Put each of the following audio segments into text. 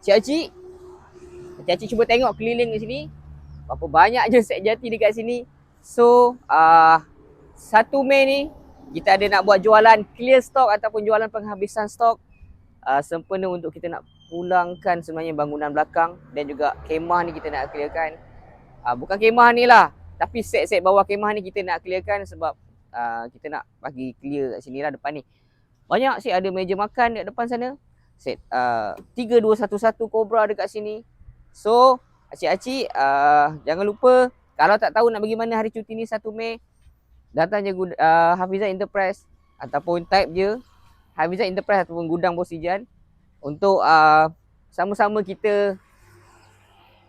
Cik-cik, cik-cik cuba tengok keliling di sini. Berapa banyaknya set jati dekat sini. So, uh, 1 Mei ni kita ada nak buat jualan clear stock ataupun jualan penghabisan stok uh, sempena untuk kita nak pulangkan sebenarnya bangunan belakang dan juga kemah ni kita nak clearkan. Uh, bukan kemah ni lah, tapi set-set bawah kemah ni kita nak clearkan sebab uh, kita nak bagi clear kat sini lah depan ni. Banyak sih ada meja makan dekat depan sana. Set uh, 3211 Cobra dekat sini. So, acik-acik uh, jangan lupa kalau tak tahu nak pergi mana hari cuti ni 1 Mei, datang je uh, Hafizah Enterprise ataupun type je Hafizah Enterprise ataupun gudang bos Ijan untuk uh, sama-sama kita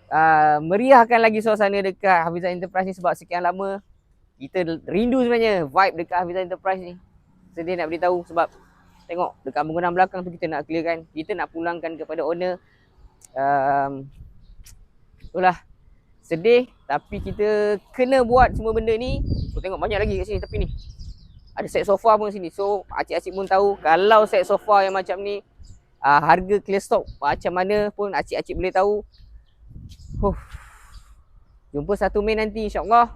uh, meriahkan lagi suasana dekat Hafizah Enterprise ni sebab sekian lama kita rindu sebenarnya vibe dekat Hafizah Enterprise ni. Sedih nak beritahu sebab tengok dekat bangunan belakang tu kita nak clearkan, kita nak pulangkan kepada owner. Um, itulah sedih tapi kita kena buat semua benda ni. So tengok banyak lagi kat sini tepi ni. Ada set sofa pun sini. So acik-acik pun tahu kalau set sofa yang macam ni uh, harga clear stock macam mana pun acik-acik boleh tahu. Huh. Jumpa 1 Mei nanti insyaAllah.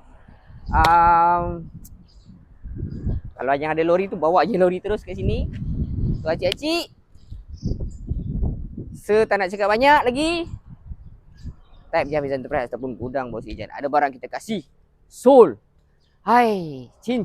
Um, kalau yang ada lori tu bawa je lori terus kat sini. So acik-acik. Se tak nak cakap banyak lagi. Type je Enterprise ataupun gudang bos Ijan. Ada barang kita kasih. Soul. Hai, cinta.